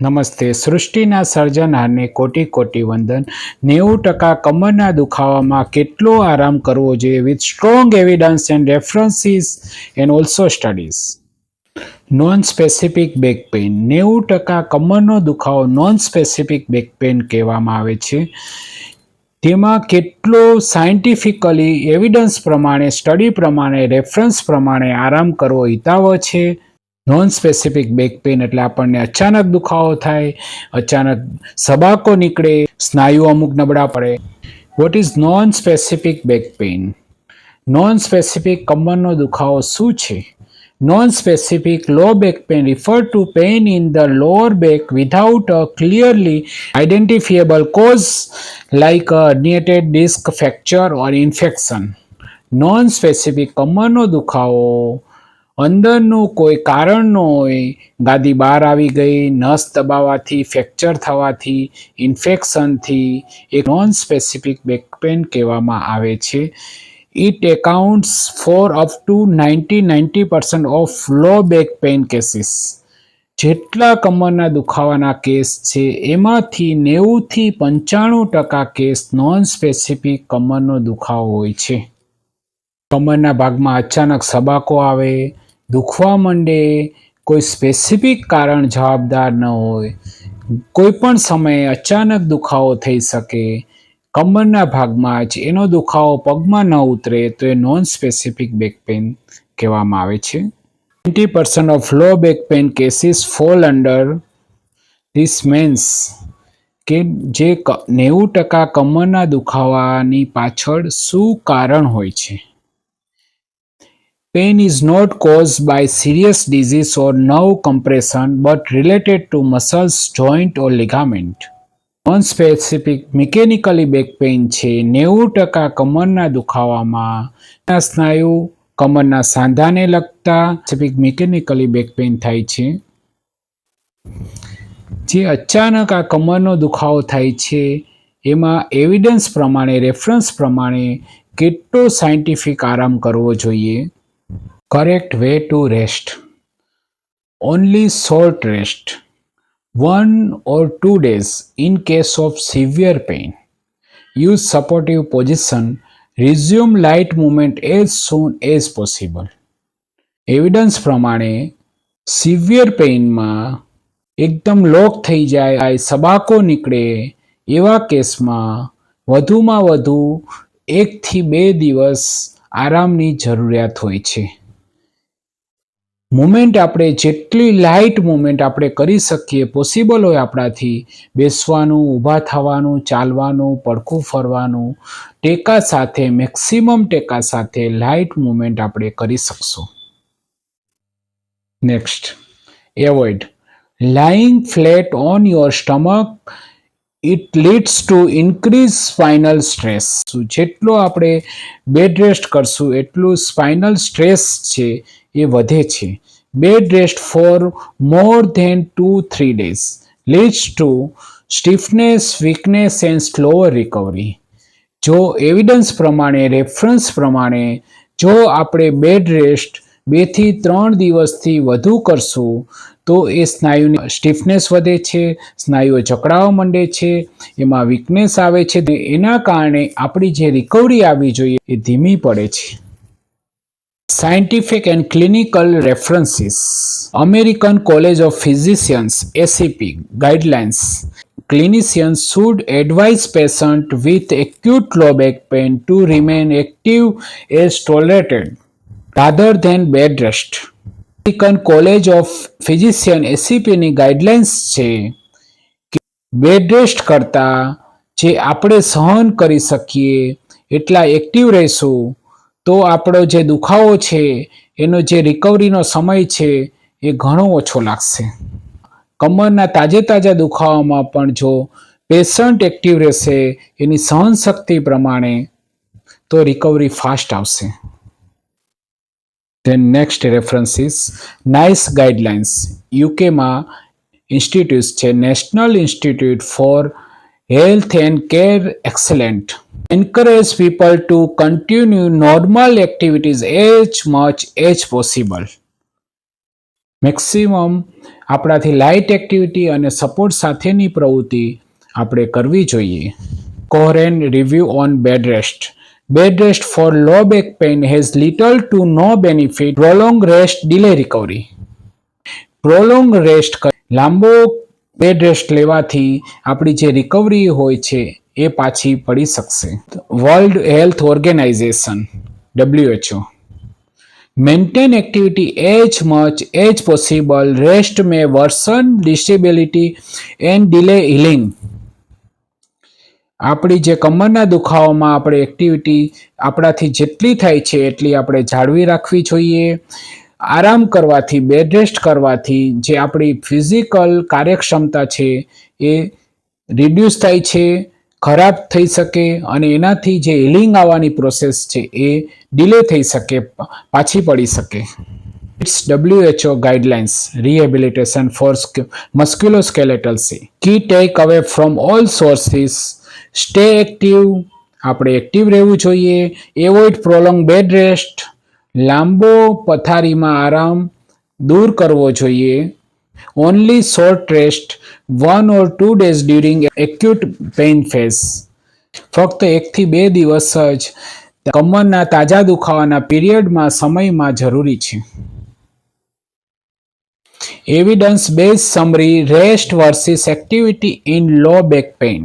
નમસ્તે. સૃષ્ટિના સર્જનહારને કોટી કોટી વંદન. નેવું ટકા કમરના દુખાવામાં કેટલો આરામ કરવો જોઈએ with strong evidence and references and also studies non specific back pain નેવું ટકા કમરનો દુખાવો નોન સ્પેસિફિક બેક પેઇન કહેવામાં આવે છે. તેમાં કેટલો સાયન્ટિફિકલી એવિડન્સ પ્રમાણે સ્ટડી પ્રમાણે રેફરન્સ પ્રમાણે આરામ કરવો હિતાવ છે. નોન સ્પેસિફિક બેક પેઇન એટલે આપણને અચાનક દુખાવો થાય, અચાનક સબાકો નીકળે, સ્નાયુ અમુક નબળા પડે. What is non specific back pain non specific કમરનો દુખાવો શું છે? Non specific low back pain refer to pain in the lower back without a clearly identifiable cause like a herniated disc fracture or infection non specific કમરનો દુખાવો અંદરનું કોઈ કારણ ન હોય, ગાદી બહાર આવી ગઈ, નસ દબાવવાથી ફ્રેક્ચર થવાથી, ઇન્ફેક્શનથી, એક નોન સ્પેસિફિક બેક પેન કહેવામાં આવે છે. It accounts for up to ninety ninety percent of low back pain cases જેટલા કમરના દુખાવાના કેસ છે, એમાંથી નેવુંથી પંચાણું ટકા કેસ નોન સ્પેસિફિક કમરનો દુખાવો હોય છે. કમરના ભાગમાં અચાનક સબાકો આવે દુખવા માંડે, કોઈ સ્પેસિફિક કારણ જવાબદાર ન હોય, કોઈ પણ સમયે અચાનક દુખાવો થઈ શકે કમરના ભાગમાં જ એનો દુખાવો પગમાં ન ઉતરે, તો એ નોન સ્પેસિફિક બેક પેઇન કહેવામાં આવે છે. Twenty percent of low back pain cases fall under this means કે જે નેવું ટકા કમરના દુખાવાની પાછળ શું કારણ હોય છે? Pain is not caused by serious disease or nerve compression but related to muscles, joint or ligament. Non-specific mechanically back pain છે નેવું ટકા કમરના દુખાવામાં સ્નાયુ કમરના સાંધાને લગતા સ્પેસિફિક મિકેનિકલી બેક પેઇન થાય છે જે અચાનક આ કમરનો દુખાવો થાય છે એમાં એવિડન્સ પ્રમાણે રેફરન્સ પ્રમાણે કેટલો સાયન્ટિફિક આરામ કરવો જોઈએ correct way to rest only short rest one or two days in case of severe pain use supportive position resume light movement as soon as possible evidence પ્રમાણે સિવિયર પેઇનમાં એકદમ lock થઈ જાય સબાકો નીકળે એવા કેસમાં વધુમાં વધુ એકથી બે દિવસ આરામની જરૂરિયાત હોય છે મુમેન્ટ આપણે જેટલી લાઇટ મુમેન્ટ આપણે કરી શકીએ પોસિબલ હોય આપણાથી. બેસવાનું, ઊભા થવાનું, ચાલવાનું, પડખું ફરવાનું, ટેકા સાથે મેક્સિમમ ટેકા સાથે લાઇટ મુમેન્ટ આપણે કરી શકશું. Next avoid lying flat on your stomach it leads to increase spinal stress જેટલો આપણે બેડ રેસ્ટ કરશું, એટલું સ્પાઇનલ સ્ટ્રેસ છે, એ વધે છે. Bed rest for more than two three days leads to stiffness weakness and slower recovery જો evidence પ્રમાણે રેફરન્સ પ્રમાણે, જો આપણે બેડ રેસ્ટ બેથી ત્રણ દિવસથી વધુ કરશું તો એ સ્નાયુની સ્ટીફનેસ વધે છે સ્નાયુઓ જકડાવા માંડે છે એમાં વીકનેસ આવે છે એના કારણે આપણી જે રિકવરી આવવી જોઈએ એ ધીમી પડે છે Scientific and clinical references American College of Physicians ACP guidelines clinicians should advise patient with acute low back pain to remain active as tolerated rather than bed rest American College of Physician એસીપીની guidelines છે કે bed rest કરતાં જે આપણે સહન કરી શકીએ એટલા active રહીશું, તો આપણો જે દુખાવો છે, એનો જે રિકવરીનો સમય છે, એ ઘણો ઓછો લાગશે. કમરના તાજે તાજા દુખાવામાં પણ જો પેશન્ટ એક્ટિવ રહેશે, એની સહનશક્તિ પ્રમાણે તો રિકવરી ફાસ્ટ આવશે. Then next references NICE guidelines યુકેમાં institute છે National Institute for Health and Care excellent encourage people to continue normal activities as much as possible maximum આપણાથી લાઇટ એક્ટિવિટી અને સપોર્ટ સાથેની પ્રવૃત્તિ આપણે કરવી જોઈએ. Cochrane review on bed rest bed rest for low back pain has little to no benefit Prolonged rest delay recovery prolong rest લાંબો bed rest લેવાથી આપણી જે રિકવરી હોય છે, એ પાછી પડી શકશે. World Health Organization WHO maintain activity as much as possible rest may worsen disability and delay healing. આપણી જે કમરના દુખાવામાં આપણે એક્ટિવિટી આપણાથી જેટલી થાય છે એટલી આપણે જાળવી રાખવી જોઈએ આરામ કરવાથી બેડ રેસ્ટ કરવાથી જે આપણી ફિઝિકલ કાર્યક્ષમતા છે એ રિડ્યુસ થાય છે, ખરાબ થઈ શકે અને એનાથી જે હિલિંગ આવવાની પ્રોસેસ છે એ ડિલે થઈ શકે, પાછી પડી શકે it's WHO guidelines, rehabilitation for sk- musculoskeletal. Key take away from all sources stay active આપણે એક્ટિવ રહેવું જોઈએ. એવોઇડ પ્રોલોંગ બેડ રેસ્ટ લાંબો પથારીમાં આરામ દૂર કરવો જોઈએ. Only short rest one or two days during acute pain phase ફક્ત એકથી બે દિવસ જ કમરના તાજા દુખાવાના પીરિયડમાં સમયમાં જરૂરી છે. Evidence base summary rest versus activity in low back pain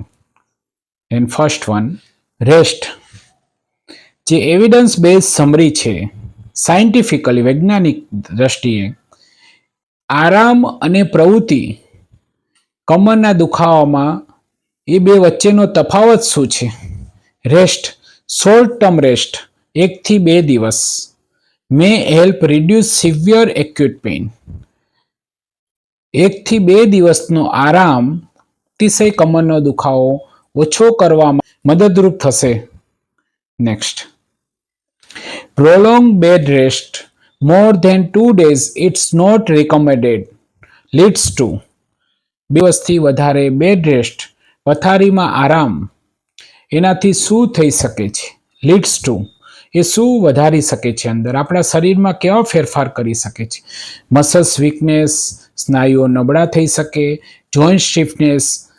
and first one rest જે એવિડન્સ બેઝ સમરી છે સાયન્ટિફિકલી વૈજ્ઞાનિક દ્રષ્ટિએ આરામ અને પ્રવૃત્તિ કમરના દુખાવામાં એ બે વચ્ચેનો તફાવત શું છે? રેસ્ટ શોર્ટ ટર્મ રેસ્ટ એકથી બે દિવસ. May help reduce severe acute pain એકથી બે દિવસનો આરામ અતિશય કમરનો દુખાવો ઓછો કરવામાં મદદરૂપ થશે. Next prolong bed rest more than two days it's not recommended leads to દિવસથી વધારે બેડ રેસ્ટ પથારીમાં આરામ. એનાથી શું થઈ શકે છે? લીડ્સ ટુ એ શું વધારી શકે છે અંદર? આપણા શરીરમાં કેવા ફેરફાર કરી શકે છે? મસલ્સ વીકનેસ સ્નાયુઓ નબળા થઈ શકે જોઈન્ટ સ્ટીફનેસ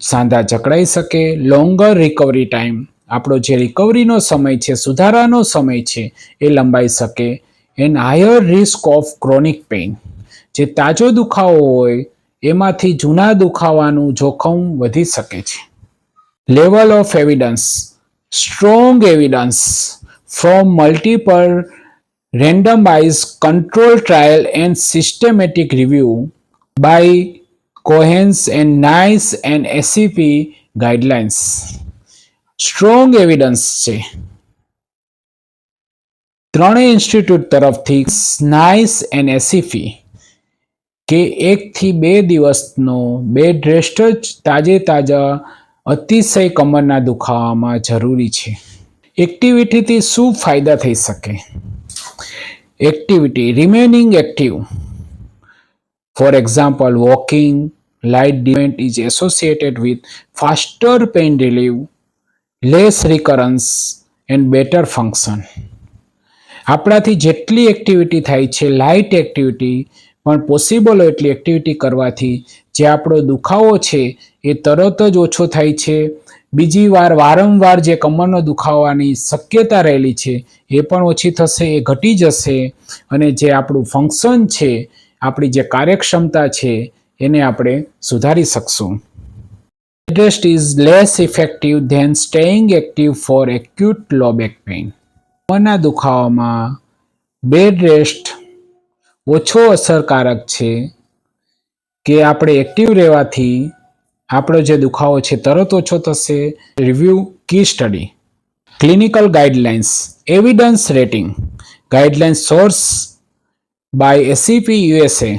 સાંધા જકડાઈ શકે લોંગર રિકવરી ટાઈમ આપણો જે રિકવરીનો સમય છે, સુધારાનો સમય છે, એ લંબાઈ શકે. And higher risk of chronic pain જે તાજો દુખાવો હોય, એમાંથી જૂના દુખાવાનું જોખમ વધી શકે છે. Level of evidence strong evidence from multiple randomize control trial and systematic review by Cohen's and NICE and SCP guidelines. Strong evidence છે. ત્રણેય ઇન્સ્ટિટ્યૂટ તરફથી નાઇસ એન્ડ એસીફી કે એકથી બે દિવસનો બેડ રેસ્ટ જ તાજે તાજા અતિશય કમરના દુખાવામાં જરૂરી છે. એક્ટિવિટીથી શું ફાયદા થઈ શકે? Activity remaining active for example walking light movement is associated with faster pain relief, less recurrence and better function આપણાથી જેટલી એક્ટિવિટી થાય છે લાઇટ એક્ટિવિટી પણ પોસિબલ હોય એટલી એક્ટિવિટી કરવાથી જે આપણો દુખાવો છે એ તરત જ ઓછો થાય છે. બીજી વાર વારંવાર જે કમરનો દુખાવાની શક્યતા રહેલી છે એ પણ ઓછી થશે એ ઘટી જશે. અને જે આપણું ફંક્શન છે આપણી જે કાર્યક્ષમતા છે એને આપણે સુધારી શકશું. Rest is less effective than staying active for acute low back pain કમરના દુખાવામાં બેડ રેસ્ટ ઓછો અસરકારક છે કે આપણે એક્ટિવ રહેવાથી આપણો જે દુખાવો છે તરત ઓછો થશે. Review key study clinical guidelines evidence rating guidelines source by ACP USA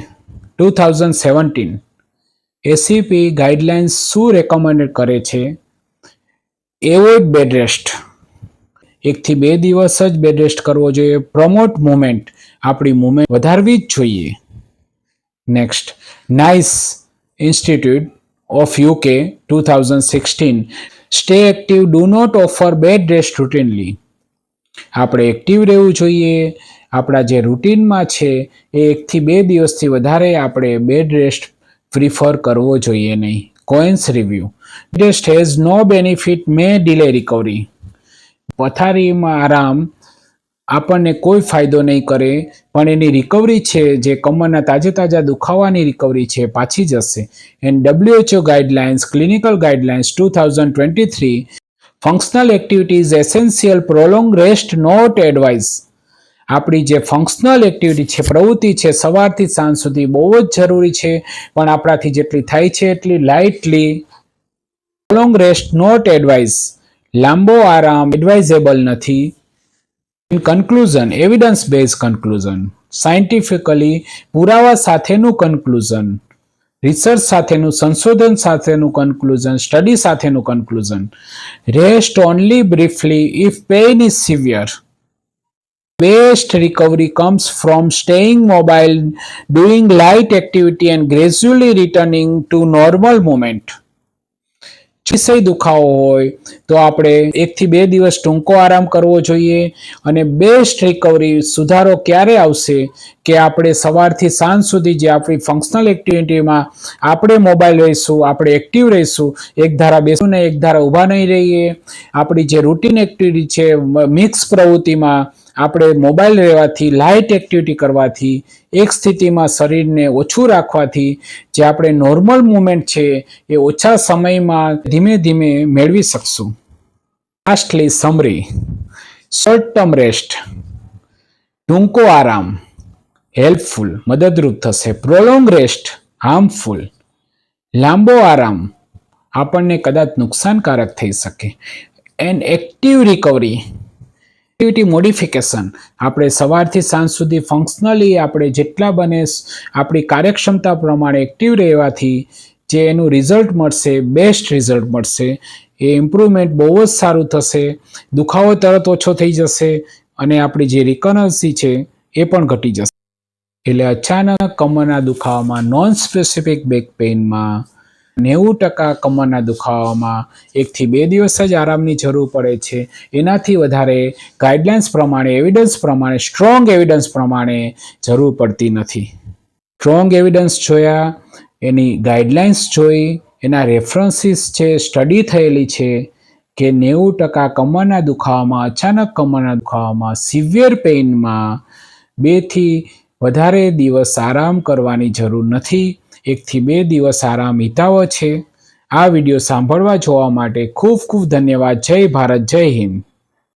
two thousand seventeen ACP guidelines શું રેકમેન્ડ કરે છે? એવોઇડ બેડ રેસ્ટ એકથી બે દિવસ જ બેડ રેસ્ટ કરવો જોઈએ. પ્રમોટ મુમેન્ટ આપણી મુમેન્ટ વધારવી જ જોઈએ. Next NICE institute of UK two thousand sixteen stay active do not offer bed rest routinely આપણે એક્ટિવ રહેવું જોઈએ. આપણા જે રૂટીનમાં છે, એ એકથી બે દિવસથી વધારે આપણે બેડ રેસ્ટ પ્રિફર કરવો જોઈએ નહીં. Coins review rest has no benefit may delay recovery પથારીમાં આરામ આપણને કોઈ ફાયદો નહીં કરે, પણ એની રિકવરી છે, જે કમરના તાજે તાજા દુખાવાની રિકવરી છે, પાછી જશે. And WHO guidelines clinical guidelines two thousand twenty three functional activities essential prolong rest not advice આપણી જે ફંક્શનલ એક્ટિવિટી છે, પ્રવૃત્તિ છે, સવારથી સાંજ સુધી બહુ જ જરૂરી છે. પણ આપણાથી જેટલી થાય છે એટલી lightly long rest not advice લાંબો આરામ એડવાઇઝેબલ નથી. In conclusion evidence base conclusion scientifically પુરાવા સાથેનું કન્ક્લુઝન રિસર્ચ સાથેનું, સંશોધન સાથેનું કન્ક્લુઝન સ્ટડી સાથેનું conclusion rest only briefly if pain is severe best recovery comes from staying mobile, doing light activity, and gradually returning to normal movement વિષય દુખાવો હોય તો આપણે એકથી બે દિવસ ટૂંકો આરામ કરવો જોઈએ અને બેસ્ટ રિકવરી સુધારો ક્યારે આવશે કે આપણે સવારથી સાંજ સુધી જે આપણી ફંક્શનલ એક્ટિવિટીમાં આપણે મોબાઈલ રહીશું, આપણે એક્ટિવ રહીશું, એક ધારા બેસું ને એક ધારા ઊભા નહીં રહીએ, આપણી જે રૂટીન એક્ટિવિટી છે મિક્સ પ્રવૃત્તિમાં આપણે મોબાઈલ રહેવાથી, લાઇટ એક્ટિવિટી કરવાથી, એક સ્થિતિમાં શરીરને ઓછું રાખવાથી, જે આપણે નોર્મલ મુવમેન્ટ છે, એ ઓછા સમયમાં ધીમે ધીમે મેળવી શકશું. Lastly summary short term rest ટૂંકો આરામ. હેલ્પફુલ મદદરૂપ થશે. પ્રોલોંગ રેસ્ટ હાર્મફુલ લાંબો આરામ. આપણને કદાચ નુકસાનકારક થઈ શકે. And active recovery activity modification આપણે સવારથી સાંજ સુધી ફંક્શનલી આપણે જેટલા બને આપણી કાર્યક્ષમતા પ્રમાણે એક્ટિવ રહેવાથી જે એનું રિઝલ્ટ મળશે બેસ્ટ રિઝલ્ટ મળશે, એ ઇમ્પ્રુવમેન્ટ બહુ જ સારું થશે, દુખાવો તરત ઓછો થઈ જશે અને આપણી જે રિકવરન્સી છે એ પણ ઘટી જશે. એટલે અચાનક કમરના દુખાવામાં નોન સ્પેસિફિક બેક પેઇનમાં નેવું ટકા કમરના દુખાવામાં એકથી બે દિવસ જ આરામની જરૂર પડે છે. એનાથી વધારે ગાઈડલાઇન્સ પ્રમાણે, એવિડન્સ પ્રમાણે, સ્ટ્રોંગ એવિડન્સ પ્રમાણે જરૂર પડતી નથી. સ્ટ્રોંગ એવિડન્સ જોયા, એની ગાઈડલાઇન્સ જોઈ, એના રેફરન્સીસ છે, સ્ટડી થયેલી છે કે નેવું ટકા કમરના દુખાવામાં, અચાનક કમરના દુખાવામાં, સિવિયર પેઇનમાં બેથી વધારે દિવસ આરામ કરવાની જરૂર નથી. એકથી બે દિવસ આરામ હિતાવો છે. આ વીડિયો સાંભળવા જોવા માટે ખૂબ ખૂબ ધન્યવાદ. જય ભારત, જય હિન્દ.